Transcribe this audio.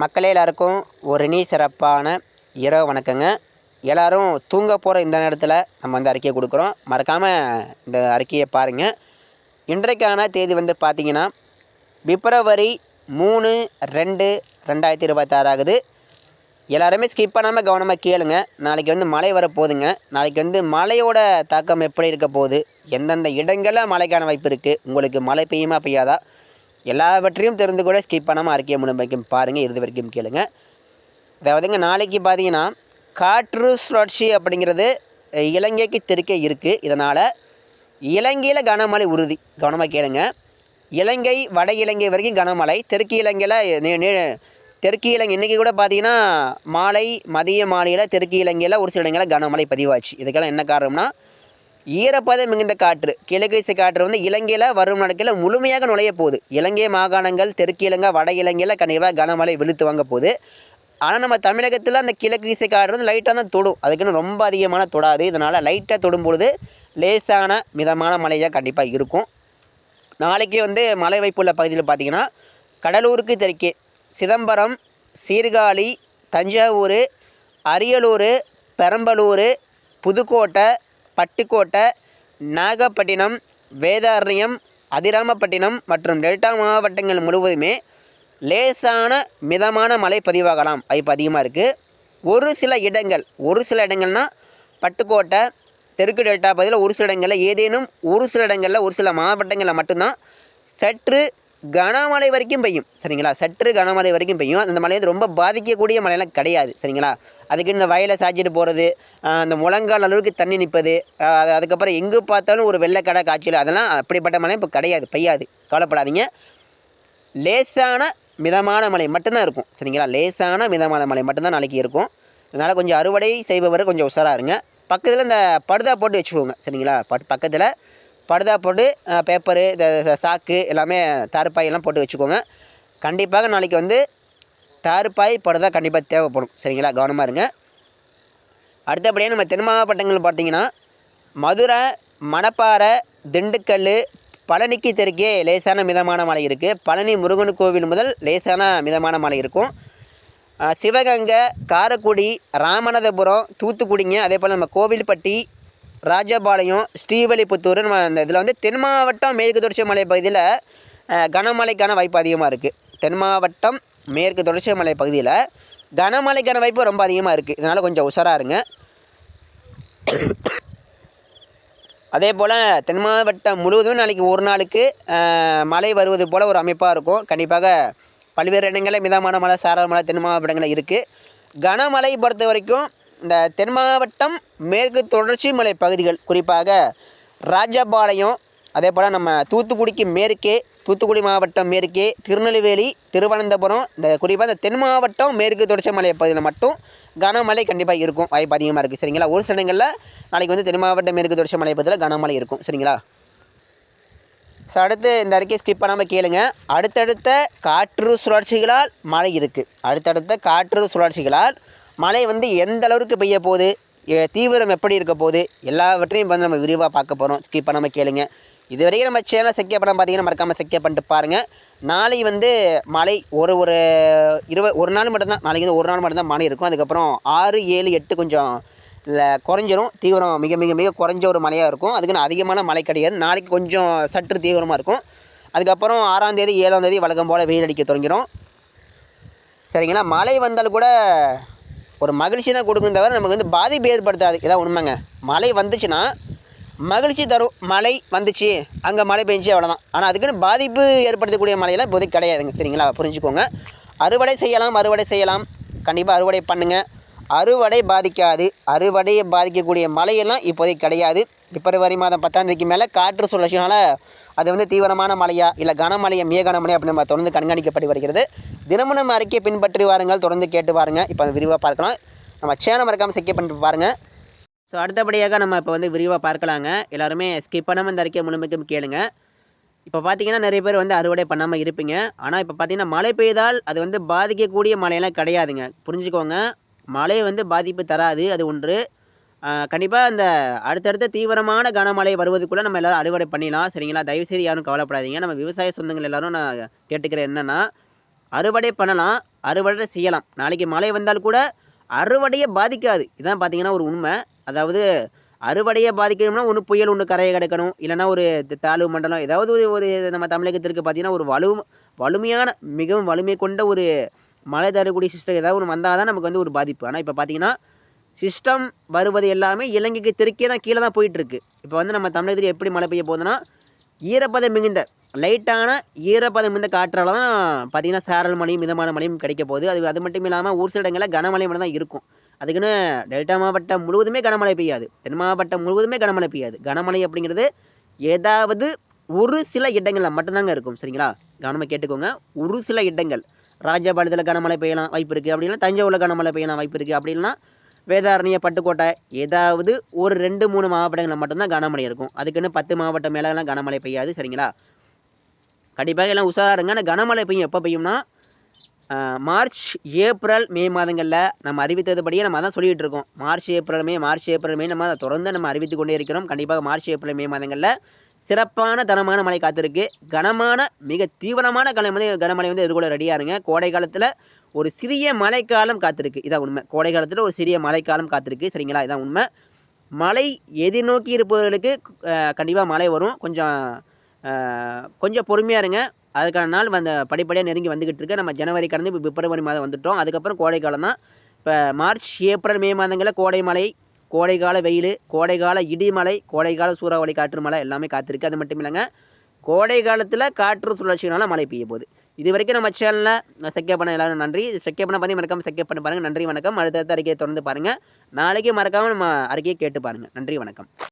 மக்களே எல்லாருக்கும் ஒரு இனி சிறப்பான இரவு வணக்கங்க. எல்லாரும் தூங்க போகிற இந்த நேரத்தில் நம்ம வந்து அறிக்கையை கொடுக்குறோம். மறக்காமல் இந்த அறிக்கையை பாருங்கள் இன்றைக்கான தேதி வந்து பார்த்திங்கன்னா பிப்ரவரி மூணு ரெண்டு ரெண்டாயிரத்தி இருபத்தாறு ஆகுது. எல்லாருமே ஸ்கிப் பண்ணாமல் கவனமாக கேளுங்க. நாளைக்கு வந்து மழை வரப்போகுதுங்க. நாளைக்கு வந்து மழையோட தாக்கம் எப்படி இருக்க போகுது? எந்தெந்த இடங்களில் மழைக்கான வாய்ப்பு இருக்குது உங்களுக்கு மழை பெய்யுமா பெய்யாதா? எல்லாவற்றையும் தெரிந்து கூட ஸ்கிப் பண்ணாமல் அறிக்கையை முழு வரைக்கும் பாருங்கள் இறுதி வரைக்கும் கேளுங்க. அதாவதுங்க நாளைக்கு பார்த்தீங்கன்னா காற்று சுழற்சி அப்படிங்கிறது இலங்கைக்கு தெற்கே இருக்குது இதனால் இலங்கையில் கனமழை உறுதி. கவனமாக கேளுங்க. இலங்கை வட இலங்கை வரைக்கும் கனமழை. தெற்கு இலங்கையில் தெற்கு இலங்கை இன்றைக்கி கூட பார்த்தீங்கன்னா மாலை மதிய மாலையில் தெற்கு இலங்கையில் ஒரு சில இடங்களில் கனமழை பதிவாச்சு. இதுக்கெல்லாம் என்ன காரணம்னா ஈரப்பதம் மிகுந்த காற்று. கிழக்கு திசை காற்று வந்து இலங்கையில் வரும் நாட்களில் முழுமையாக நுழைய போகுது. இலங்கை மாகாணங்கள் தெற்கு இலங்கை வட இலங்கையில் கண்டிப்பாக கனமழை வெளுத்து வாங்க போகுது. ஆனால் நம்ம தமிழகத்தில் அந்த கிழக்கு திசை காற்று வந்து லைட்டாக தான் தொடும். அதுக்குன்னு ரொம்ப அதிகமான தொடாது. இதனால் லைட்டாக தொடும் பொழுது லேசான மிதமான மழையாக கண்டிப்பாக இருக்கும். நாளைக்கு வந்து மழை வாய்ப்புள்ள பகுதியில் பார்த்தீங்கன்னா கடலூருக்கு தெற்கே சிதம்பரம் சீர்காழி தஞ்சாவூர் அரியலூர் பெரம்பலூர் புதுக்கோட்டை பட்டுக்கோட்டை நாகப்பட்டினம் வேதாரண்யம் அதிராமப்பட்டினம் மற்றும் டெல்டா மாவட்டங்கள் முழுவதுமே லேசான மிதமான மழை பதிவாகலாம். வாய்ப்பு அதிகமாக இருக்குது ஒரு சில இடங்கள் ஒரு சில இடங்கள்னால் பட்டுக்கோட்டை தெற்கு டெல்டா பகுதியில் ஒரு சில இடங்களில் ஏதேனும் ஒரு சில இடங்களில் ஒரு சில மாவட்டங்களில் மட்டும்தான் சற்று கனமழை வரைக்கும் பெய்யும். சரிங்களா? சற்று கனமழை வரைக்கும் பெய்யும். அந்த மழை வந்து ரொம்ப பாதிக்கக்கூடிய மழையெல்லாம் கிடையாது. சரிங்களா? அதுக்கு இந்த வயலை சாய்ச்சிட்டு போகிறது அந்த முழங்கால் அளவுக்கு தண்ணி நிற்பது அது அதுக்கப்புறம் எங்கே பார்த்தாலும் ஒரு வெள்ளைக்கடை காய்ச்சல் அதெல்லாம் அப்படிப்பட்ட மழை இப்போ கிடையாது பெய்யாது. கவலைப்படாதீங்க. லேசான மிதமான மழை மட்டும்தான் இருக்கும். சரிங்களா? லேசான மிதமான மழை மட்டும்தான் நாளைக்கு இருக்கும். அதனால் கொஞ்சம் அறுவடை செய்பவர் கொஞ்சம் உஷாராக இருங்க. பக்கத்தில் இந்த படுதா போட்டு வச்சுக்கோங்க. சரிங்களா? பட் பக்கத்தில் படுதா போட்டு பேப்பரு இந்த சாக்கு எல்லாமே தார்பாய் போட்டு வச்சுக்கோங்க. கண்டிப்பாக நாளைக்கு வந்து தார்பாய் படுதா கண்டிப்பாக தேவைப்படும். சரிங்களா? கவனமாக இருங்க. அடுத்தபடியாக நம்ம தென் மாவட்டங்கள் பார்த்தீங்கன்னா மதுரை மணப்பாறை திண்டுக்கல் பழனிக்கு தெற்கே லேசான மிதமான மழை இருக்குது பழனி முருகன் கோவில் முதல் லேசான மிதமான மழை இருக்கும். சிவகங்கை காரைக்குடி ராமநாதபுரம் தூத்துக்குடிங்க அதே போல் நம்ம கோவில்பட்டி ராஜபாளையம் ஸ்ரீவல்லிபுத்தூர் நம்ம இதில் வந்து தென் மாவட்டம் மேற்கு தொடர்ச்சி மலை பகுதியில் கனமழைக்கான வாய்ப்பு அதிகமாக இருக்குது தென் மாவட்டம் மேற்கு தொடர்ச்சி மலை பகுதியில் கனமழைக்கான வாய்ப்பு ரொம்ப அதிகமாக இருக்குது இதனால் கொஞ்சம் உஷாராக இருங்க. அதே போல் தென் மாவட்டம் முழுவதும் நாளைக்கு ஒரு நாளுக்கு மழை வருவது போல் ஒரு அமைப்பாக இருக்கும். கண்டிப்பாக பல்வேறு இடங்களில் மிதமான மழை சாரல் மழை தென் மாவட்டங்களில் இருக்குது கனமழை பொறுத்த வரைக்கும் இந்த தென் மாவட்டம் மேற்கு தொடர்ச்சி மலை பகுதிகள் குறிப்பாக ராஜபாளையம் அதே போல் நம்ம தூத்துக்குடிக்கு மேற்கே தூத்துக்குடி மாவட்டம் மேற்கே திருநெல்வேலி திருவனந்தபுரம் இந்த குறிப்பாக இந்த தென் மாவட்டம் மேற்கு தொடர்ச்சி மலை பகுதியில் மட்டும் கனமழை கண்டிப்பாக இருக்கும். வாய்ப்பு அதிகமாக இருக்குது சரிங்களா? ஒரு சில இடங்களில் நாளைக்கு வந்து தென் மாவட்டம் மேற்கு தொடர்ச்சி மலை பகுதியில் கனமழை இருக்கும். சரிங்களா? ஸோ அடுத்து இந்த அறிக்கையை ஸ்கிப் பண்ணாமல் கேளுங்க. அடுத்தடுத்த காற்று சுழற்சிகளால் மழை இருக்குது அடுத்தடுத்த காற்று சுழற்சிகளால் மழை வந்து எந்த அளவுக்கு பெய்ய போகுது தீவிரம் எப்படி இருக்க போகுது எல்லாவற்றையும் வந்து நம்ம விரிவாக பார்க்க போகிறோம் ஸ்கிப் பண்ணாமல் கேளுங்க. இதுவரையும் நம்ம சேனல் செக்கே படம் பார்த்தீங்கன்னா மறக்காமல் செக்கே பண்ணிட்டு பாருங்கள் நாளை வந்து மழை ஒரு ஒரு இருபது ஒரு நாள் மட்டும்தான் நாளைக்கு வந்து ஒரு நாள் மட்டும்தான் மழை இருக்கும். அதுக்கப்புறம் ஆறு ஏழு எட்டு கொஞ்சம் இல்லை குறைஞ்சிரும். தீவிரம் மிக மிக மிக குறைஞ்ச ஒரு மழையாக இருக்கும். அதுக்குன்னு அதிகமான மழை கிடையாது. நாளைக்கு கொஞ்சம் சற்று தீவிரமாக இருக்கும். அதுக்கப்புறம் ஆறாம் தேதி ஏழாம் தேதி வழக்கம் போல் வெயில் அடிக்க தொடங்கிடும் சரிங்களா? மழை வந்தாலும் கூட ஒரு மகிழ்ச்சி தான் கொடுக்கும் தவிர நமக்கு வந்து பாதிப்பு ஏற்படுத்தாது. இதான் உண்மைங்க. மழை வந்துச்சுன்னா மகிழ்ச்சி தரும். மழை வந்துச்சு. அங்கே மழை பெஞ்சு அவ்வளோதான் ஆனால் அதுக்குன்னு பாதிப்பு ஏற்படுத்தக்கூடிய மழையெல்லாம் இப்போதைக்கு கிடையாதுங்க. சரிங்களா? புரிஞ்சுக்கோங்க. அறுவடை செய்யலாம் அறுவடை செய்யலாம். கண்டிப்பாக அறுவடை பண்ணுங்கள் அறுவடை பாதிக்காது. அறுவடையை பாதிக்கக்கூடிய மழையெல்லாம் இப்போதைக்கு கிடையாது. பிப்ரவரி மாதம் பத்தாம் தேதிக்கு மேலே காற்று சுழற்சினால அது வந்து தீவிரமான மழையா இல்லை கனமழையா மிக கனமழை அப்படின்னு நம்ம தொடர்ந்து கண்காணிக்கப்பட்டு வருகிறது. தினமும் நம்ம அறிக்கையை பின்பற்றி வாருங்கள். தொடர்ந்து கேட்டு பாருங்கள் இப்போ விரிவாக பார்க்கலாம். நம்ம சேனல் மறக்காமல் செக்கே பண்ணிட்டு பாருங்கள் ஸோ அடுத்தபடியாக நம்ம இப்போ வந்து விரிவாக பார்க்கலாங்க. எல்லாருமே ஸ்கிப் பண்ணாமல் இந்த அறிக்கையை முழுமைக்கும் கேளுங்க. இப்போ பார்த்தீங்கன்னா நிறைய பேர் வந்து அறுவடை பண்ணாமல் இருப்பீங்க. ஆனால் இப்போ பார்த்தீங்கன்னா மழை பெய்தால் அது வந்து பாதிக்கக்கூடிய மழையெல்லாம் கிடையாதுங்க. புரிஞ்சுக்கோங்க. மழை வந்து பாதிப்பு தராது. அது ஒன்று. கண்டிப்பாக அந்த அடுத்தடுத்த தீவிரமான கனமழை வருவதுக்குள்ளே நம்ம எல்லோரும் அறுவடை பண்ணிடலாம். சரிங்களா? தயவுசெய்து யாரும் கவலைப்படாதீங்க. நம்ம விவசாய சொந்தங்கள் எல்லாரும் நான் கேட்டுக்கிறேன் என்னென்னா அறுவடை பண்ணலாம். அறுவடை செய்யலாம். நாளைக்கு மழை வந்தால் கூட அறுவடையை பாதிக்காது. இதான் பார்த்தீங்கன்னா ஒரு உண்மை. அதாவது அறுவடையை பாதிக்கணும்னா ஒன்று புயல் ஒன்று கரையை கிடக்கணும். இல்லைன்னா ஒரு தாழ்வு மண்டலம். ஏதாவது ஒரு நம்ம தமிழகத்திற்கு பார்த்தீங்கன்னா ஒரு வலு வலிமையான மிகவும் வலிமை கொண்ட ஒரு மழை தரக்கூடிய சிஸ்டம் ஏதாவது ஒன்று வந்தால் தான் நமக்கு வந்து ஒரு பாதிப்பு. ஆனால் இப்போ பார்த்தீங்கன்னா சிஸ்டம் வருவது எல்லாமே இலங்கைக்கு தெற்கே தான் கீழே தான் போயிட்டுருக்கு. இப்போ வந்து நம்ம தமிழகத்தில் எப்படி மழை பெய்ய போகுதுன்னா ஈரப்பதம் மிகுந்த லைட்டான ஈரப்பதம் மிகுந்த காற்றால் தான் பார்த்திங்கன்னா சாரல் மழையும் மிதமான மழையும் கிடைக்க போகுது. அது அது மட்டும் இல்லாமல் ஒரு சில இடங்களில் கனமழை மட்டும் தான் இருக்கும். அதுக்குன்னு டெல்டா மாவட்டம் முழுவதுமே கனமழை பெய்யாது. தென் மாவட்டம் முழுவதுமே கனமழை பெய்யாது. கனமழை அப்படிங்கிறது ஏதாவது ஒரு சில இடங்களில் மட்டும்தாங்க இருக்கும். சரிங்களா? கவனமாக கேட்டுக்கோங்க. ஒரு சில இடங்கள். ராஜபாளையத்தில் கனமழை பெய்யலாம் வாய்ப்பு இருக்குது அப்படின்னா தஞ்சாவூரில் கனமழை பெய்யலாம் வாய்ப்பு இருக்குது அப்படின்னா வேதாரணிய பட்டுக்கோட்டை ஏதாவது ஒரு ரெண்டு மூணு மாவட்டங்களில் மட்டும்தான் கனமழை இருக்கும். அதுக்குன்னு பத்து மாவட்டம் மேலெல்லாம் கனமழை பெய்யாது. சரிங்களா? கண்டிப்பாக எல்லாம் உஷாராக இருங்க. ஆனால் கனமழை பெய்யும். எப்போ பெய்யும்னா மார்ச் ஏப்ரல் மே மாதங்களில் நம்ம அறிவித்ததுபடியே நம்ம அதான் சொல்லிகிட்டு இருக்கோம். March April May March April May நம்ம அதை தொடர்ந்து நம்ம அறிவித்து கொண்டே இருக்கிறோம். கண்டிப்பாக மார்ச் ஏப்ரல் மே மாதங்களில் சிறப்பான தனமான மழை காத்திருக்கு. கனமான மிக தீவிரமான கன வந்து கனமழை வந்து எதிர்கொள்ள ரெடியாக இருங்க. கோடை காலத்தில் ஒரு சிறிய மழைக்காலம் காத்திருக்கு. இதான் உண்மை. கோடை காலத்தில் ஒரு சிறிய மழைக்காலம் காத்திருக்கு. சரிங்களா? இதான் உண்மை. மழை எதிர்நோக்கி இருப்பவர்களுக்கு கண்டிப்பாக மழை வரும். கொஞ்சம் கொஞ்சம் பொறுமையாக இருங்க. அதுக்கான நாள் அந்த படிப்படியாக நெருங்கி வந்துக்கிட்டு இருக்கு. நம்ம ஜனவரி கடந்து இப்போ பிப்ரவரி மாதம் வந்துட்டோம். அதுக்கப்புறம் கோடை காலம் தான். இப்போ மார்ச் ஏப்ரல் மே மாதங்களில் கோடை மழை கோடைக்கால வெயில் கோடைக்கால இடிமலை கோடைக்கால சூறாவளி காற்று மழை எல்லாமே காத்திருக்கு. அது மட்டும் இல்லைங்க கோடை காலத்தில் காற்று சுழற்சினால மழை பெய்ய போகுது. இது வரைக்கும் நம்ம சேனலில் செக்கப் பண்ண எல்லாரும் நன்றி. செக்கப் பண்ண பண்ணி மறக்காம செக்கப் பண்ணி பாருங்கள் நன்றி வணக்கம். அடுத்தடுத்த அறிக்கையை தொடர்ந்து பாருங்கள் நாளைக்கு மறக்காமல் நம்ம அறிக்கையை கேட்டு பாருங்கள் நன்றி வணக்கம்.